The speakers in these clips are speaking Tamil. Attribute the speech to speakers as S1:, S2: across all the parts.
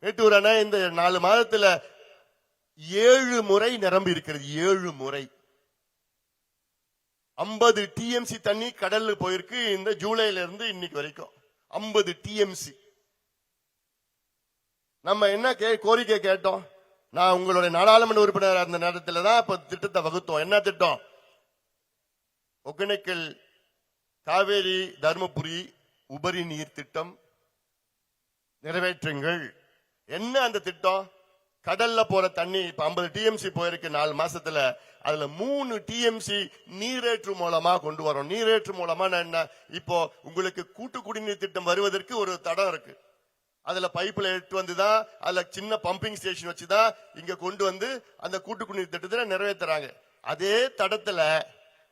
S1: மேட்டூர் அணை இந்த நாலு மாதத்துல ஏழு முறை நிரம்பி இருக்கிறது. ஏழு முறை. ஐம்பது டிஎம்சி தண்ணி கடல்ல போயிருக்கு. இந்த ஜூலைல இருந்து இன்னைக்கு வரைக்கும் ஐம்பது டிஎம்சி நம்ம என்ன கே கோரிக்கை கேட்டோம்? நான் உங்களுடைய நாடாளுமன்ற உறுப்பினர் அந்த நேரத்தில் தான் இப்ப திட்டத்தை வகுத்தோம். என்ன திட்டம்? ஒகேனக்கல் காவேரி தருமபுரி உபரி நீர் திட்டம். நிறைவேற்றுங்கள். என்ன அந்த திட்டம்? கடல்ல போற தண்ணி இப்ப 50 டிஎம்சி போயிருக்கு நாலு மாசத்துல. அதுல மூணு டிஎம்சி நீரேற்று மூலமா கொண்டு வரோம். நீரேற்று மூலமா நான் என்ன? இப்போ உங்களுக்கு கூட்டு குடிநீர் திட்டம் வருவதற்கு ஒரு தடம் இருக்கு. அதுல பைப்ல எடுத்து வந்துதான் அதுல சின்ன பம்பிங் ஸ்டேஷன் வச்சுதான் இங்க கொண்டு வந்து அந்த கூட்டு குடிநீர் திட்டத்தை நிறைவேற்றுறாங்க அதே தடத்துல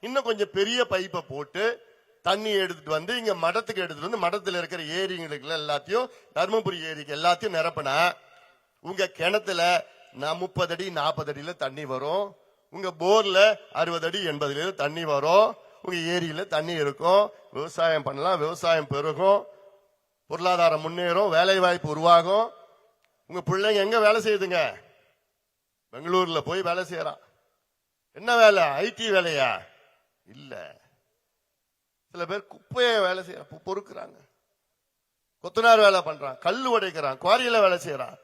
S1: இன்னும் கொஞ்சம் பெரிய பைப்பை போட்டு தண்ணி எடுத்துட்டு வந்து இங்க மடத்துக்கு எடுத்துட்டு வந்து மடத்துல இருக்கிற ஏரிங்களுக்கு எல்லாத்தையும் தருமபுரி ஏரிக்கு எல்லாத்தையும் நிரப்பினா உங்க கிணத்துல நான் முப்பது அடி நாற்பது அடியில தண்ணி வரும். உங்க போர்ல அறுபது அடி எண்பது அடியில தண்ணி வரும். உங்க ஏரியில தண்ணி இருக்கும். விவசாயம் பண்ணலாம் விவசாயம் பெருகும். பொருளாதாரம் முன்னேறும் வேலை வாய்ப்பு உருவாகும். உங்க பிள்ளைங்க எங்க வேலை செய்யுதுங்க? பெங்களூர்ல போய் வேலை செய்யறான். என்ன வேலை? ஐடி வேலையா? இல்லை. சில பேர் குப்பையை வேலை செய்யறான் பொறுக்கிறாங்க. கொத்தனார் வேலை பண்றான் கல் உடைக்கிறான் குவாரியில வேலை செய்யறான்.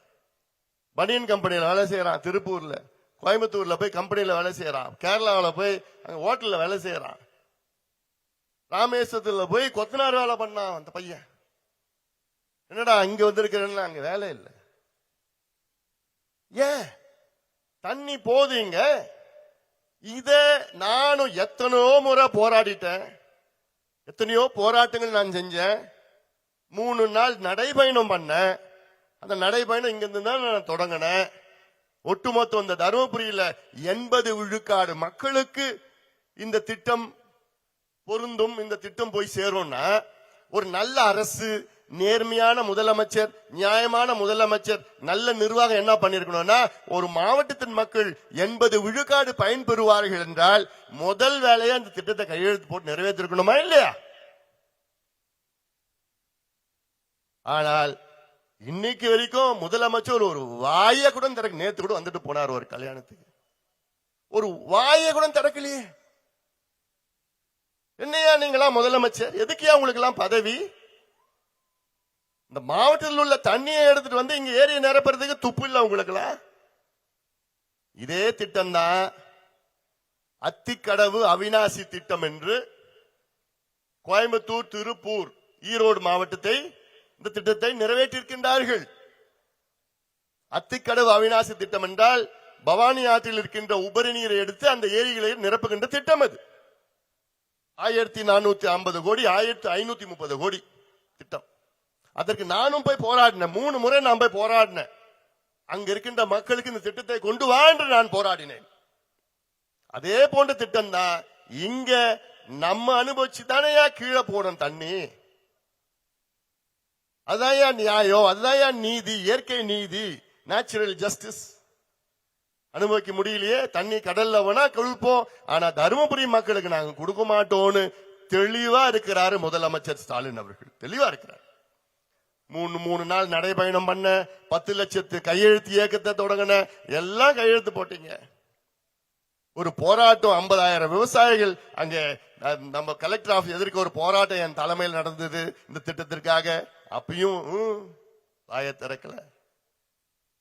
S1: பனியன் கம்பெனியில வேலை செய்யறான் திருப்பூர்ல. கோயம்புத்தூர்ல போய் கம்பெனியில வேலை செய்யறான். கேரளாவில் போய் அங்க ஹோட்டல்ல வேலை செய்யறான். ராமேஸ்வரத்துல போய் கொத்தனார் வேலை பண்ணான் அந்த பையன். என்னடா இங்க வந்திருக்கிறேன்னு அங்க வேலை இல்லை. ஏன்? தண்ணி போதுங்க இத நானும் எத்தனையோ முறை போராடிட்டேன். எத்தனையோ போராட்டங்கள் நான் செஞ்சேன். மூணு நாள் நடைபயணம் பண்ணேன். அந்த நடைபயணம் இங்கிருந்து தான் நான் தொடங்கினேன். ஒட்டுமொத்தம் இந்த தருமபுரியில எண்பது விழுக்காடு மக்களுக்கு இந்த திட்டம் பொருந்தும் இந்த திட்டம் போய் சேரும்னா ஒரு நல்ல அரசு நேர்மையான முதலமைச்சர் நியாயமான முதலமைச்சர் நல்ல நிர்வாகம் என்ன பண்ணிருக்கணும்னா ஒரு மாவட்டத்தின் மக்கள் எண்பது விழுக்காடு பயன்பெறுவார்கள் என்றால் முதல் வேலையை அந்த திட்டத்தை கையெழுத்து போட்டு நிறைவேற்றிருக்கணுமா இல்லையா? ஆனால் இன்னைக்கு வரைக்கும் முதலமைச்சர் ஒரு வாய கூட திறக்க நேத்து கூட வந்துட்டு போனார் ஒரு கல்யாணத்துக்கு. ஒரு வாய கூட திறக்கலையே. என்னையா நீங்களா முதலமைச்சர்? எதுக்குயா உங்களுக்கு எல்லாம் பதவி? இந்த மாவட்டத்தில் உள்ள தண்ணியை எடுத்துட்டு வந்து இங்க ஏரியை நிரப்புறதுக்கு துப்பு இல்லை உங்களுக்குலாம் இதே திட்டம் தான் அத்திக்கடவு அவினாசி திட்டம் என்று கோயம்புத்தூர் திருப்பூர் ஈரோடு மாவட்டத்தை இந்த திட்டத்தை நிறைவேற்றியிருக்கின்றார்கள். அத்திக்கடவு அவினாசி திட்டம் என்றால் பவானி ஆற்றில் இருக்கின்ற உபரி நீரை எடுத்து அந்த ஏரிகளை நிரப்புகின்ற திட்டம் அது. ஆயிரத்தி நானூத்தி ஐம்பது கோடி ஆயிரத்தி ஐநூத்தி முப்பது கோடி திட்டம். அதற்கு நானும் போய் போராடினேன். மூணு முறை நான் போய் போராடினேன். அங்க இருக்கின்ற மக்களுக்கு இந்த திட்டத்தை கொண்டு வா என்று நான் போராடினேன். அதே போன்ற திட்டம் தான் இங்க நம்ம அனுபவிச்சு தானேயா கீழே போடும் தண்ணி? அதான் நியாயம் அதுதான் நீதி இயற்கை நீதி நேச்சுரல் ஜஸ்டிஸ் அனுபவிக்க முடியலையே தண்ணி கடல்ல வேணா கழுப்போம் ஆனா தருமபுரி மக்களுக்கு நாங்க கொடுக்க மாட்டோம்னு தெளிவா இருக்கிறாரு முதலமைச்சர் ஸ்டாலின் அவர்கள். தெளிவா இருக்கிறார். மூணு மூணு நாள் நடைபயணம் பண்ண பத்து லட்சத்து கையெழுத்து இயக்கத்தை தொடங்கின எல்லாம் கையெழுத்து போட்டீங்க. ஒரு போராட்டம் ஐம்பதாயிரம் விவசாயிகள் அங்க நம்ம கலெக்டர் ஆஃபீஸ் எதிர்க்க ஒரு போராட்டம் என் தலைமையில் நடந்தது இந்த திட்டத்திற்காக. அப்பயும் ம், வாயை திறக்கல.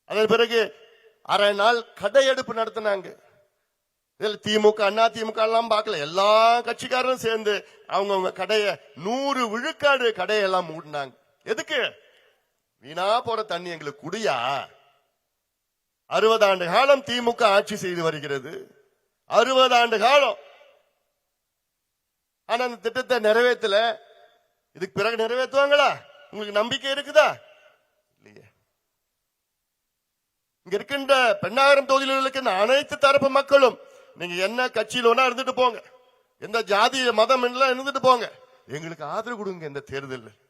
S1: அதன் பிறகு அரை நாள் கடையெடுப்பு நடத்தினாங்க. இதுல திமுக அண்ணா திமுக எல்லாம் பார்க்கல. எல்லா கட்சிக்காரரும் சேர்ந்து அவங்கவுங்க கடையை நூறு விழுக்காடு கடையெல்லாம் மூடினாங்க. எதுக்கு? வீணா போற தண்ணி எங்களுக்கு குடியா? அறுபது ஆண்டு காலம் திமுக ஆட்சி செய்து வருகிறது. அறுபது ஆண்டு காலம். ஆனா அந்த திட்டத்தை நிறைவேற்றல. இதுக்கு பிறகு நிறைவேற்றுவாங்களா? உங்களுக்கு நம்பிக்கை இருக்குதா? இல்லையே. இங்க இருக்கின்ற பெண்ணாயிரம் தொகுதியில் இருக்கின்ற அனைத்து தரப்பு மக்களும் நீங்க என்ன கட்சியில் ஒன்னா இருந்துட்டு போங்க. எந்த ஜாதி மதம் எல்லாம் இருந்துட்டு போங்க. எங்களுக்கு ஆதரவு கொடுங்க இந்த தேர்தலில்.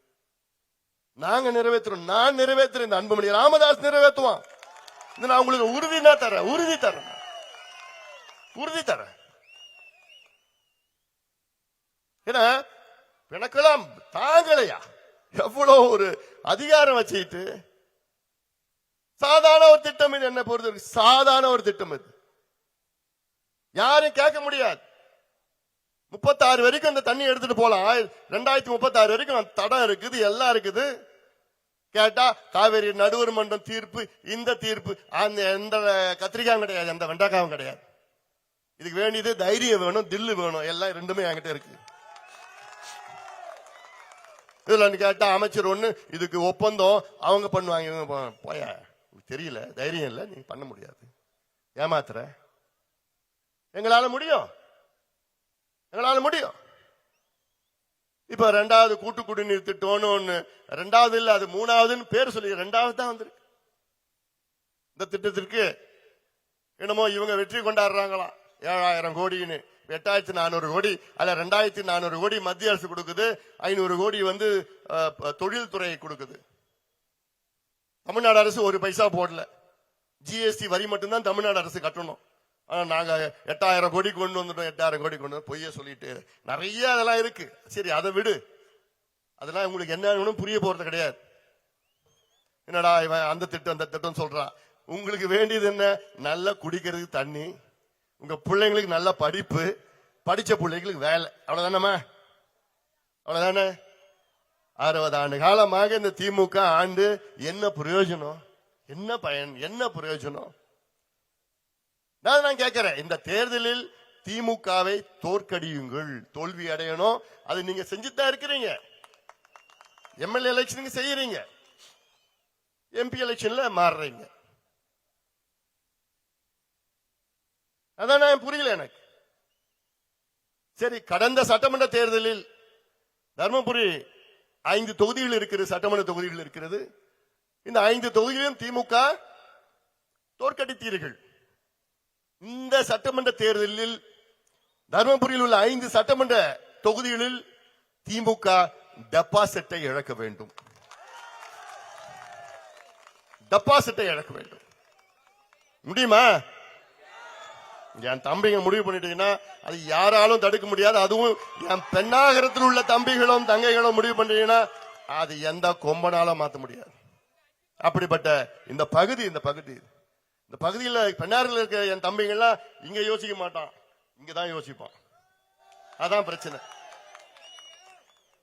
S1: நாங்க நிறைவேற்றுறோம் நான் நிறைவேற்றுறேன் இந்த அன்புமணி ராமதாஸ் நிறைவேற்றுவான் இந்த நான் உங்களுக்கு உறுதி தான் தரேன் உறுதி தரேன். உறுதி தரேன். ஏன்னா எனக்கெல்லாம் தாங்கலையா? எவ்வளவு ஒரு அதிகாரம் வச்சுக்கிட்டு சாதாரண ஒரு திட்டம் இது என்ன பொறுத்த சாதாரண ஒரு திட்டம் இது. யாரும் கேட்க முடியாது. முப்பத்தாறு வரைக்கும் இந்த தண்ணி எடுத்துட்டு போலாம் ரெண்டாயிரத்தி முப்பத்தாறு வரைக்கும் அந்த தடம் இருக்குது எல்லாம் இருக்குது. கேட்டா காவேரி நடுவர் மன்றம் தீர்ப்பு இந்த தீர்ப்பு அந்த எந்த கத்திரிக்காயும் கிடையாது எந்த வெண்டைக்காயும் கிடையாது. இதுக்கு வேண்டியது தைரியம் வேணும் தில்லு வேணும் எல்லாம் ரெண்டுமே என்கிட்ட இருக்கு. இதுல கேட்டா அமைச்சர் ஒண்ணு இதுக்கு ஒப்பந்தம் அவங்க பண்ணுவாங்க இவங்க போய போயா? உனக்கு தெரியல தைரியம் இல்லை நீ பண்ண முடியாது. ஏமாத்துற? எங்களால முடியும்? எங்களால முடியும். இப்ப ரெண்டாவது கூட்டு குடிநீர் திட்டம்னு ஒண்ணு. ரெண்டாவது இல்ல அது மூணாவதுன்னு பேர் சொல்லி ரெண்டாவது தான் வந்திருக்கு. இந்த திட்டத்திற்கு என்னமோ இவங்க வெற்றி கொண்டாடுறாங்களாம் ஏழாயிரம் கோடின்னு. எட்டாயிரத்தி நானூறு கோடி அல்ல ரெண்டாயிரத்தி நானூறு கோடி மத்திய அரசு கொடுக்குது. ஐநூறு கோடி வந்து தொழில்துறை கொடுக்குது. தமிழ்நாடு அரசு ஒரு பைசா போடல. ஜிஎஸ்டி வரி மட்டும்தான் தமிழ்நாடு அரசு கட்டணும். ஆனா நாங்க எட்டாயிரம் கோடி கொண்டு வந்துட்டோம் எட்டாயிரம் கோடி கொண்டு வந்து பொய்ய சொல்லிட்டு நிறைய அதெல்லாம் இருக்கு. சரி அதை விடு. அதெல்லாம் உங்களுக்கு என்னன்னு புரிய போறது கிடையாது. என்னடா இவன் அந்த திட்டம் அந்த திட்டம் சொல்றான். உங்களுக்கு வேண்டியது என்ன? நல்லா குடிக்கிறதுக்கு தண்ணி உங்க பிள்ளைங்களுக்கு நல்ல படிப்பு படிச்ச பிள்ளைங்களுக்கு வேலை. அவ்வளவுதானம்மா? அவ்வளவுதானே? அறுபது ஆண்டு காலமாக இந்த திமுக ஆண்டு என்ன பிரயோஜனம்? என்ன பயன்? என்ன பிரயோஜனம்? நான் நான் கேட்கிறேன். இந்த தேர்தலில் திமுகவை தோற்கடியுங்கள். தோல்வி அடையணும். அது நீங்க செஞ்சுதான் இருக்கிறீங்க. எம்எல்ஏ எலெக்ஷனுக்கு செய்யறீங்க. எம்பி எலெக்ஷன்ல மாறுறீங்க. அதான் நான் புரியல எனக்கு? சரி கடந்த சட்டமன்ற தேர்தலில் தர்மபுரி ஐந்து தொகுதிகள் இருக்கிறது சட்டமன்ற தொகுதிகள் இருக்கிறது. இந்த ஐந்து தொகுதியிலும் திமுக தோற்கடித்தீர்கள். இந்த சட்டமன்ற தேர்தலில் தர்மபுரியில் உள்ள ஐந்து சட்டமன்ற தொகுதிகளில் திமுக டெபாசிட்டை இழக்க வேண்டும். டெபாசிட்டை இழக்க வேண்டும். முடியுமா? என் தம்பிங்க முடிவு பண்ணிட்டீங்கன்னா அது யாராலும் தடுக்க முடியாது. அதுவும் என் பெண்ணாகரத்தில் உள்ள தம்பிகளும் தங்கைகளும் முடிவு பண்ணிட்டீங்கன்னா அது எந்த கொம்பனாலும் மாற்ற முடியாது. அப்படிப்பட்ட இந்த பகுதி இந்த பகுதி இந்த பகுதியில் பெண்ணாரில் இருக்க என் தம்பிங்கெல்லாம் இங்கே யோசிக்க மாட்டான். இங்கே தான் யோசிப்பான். அதான் பிரச்சனை.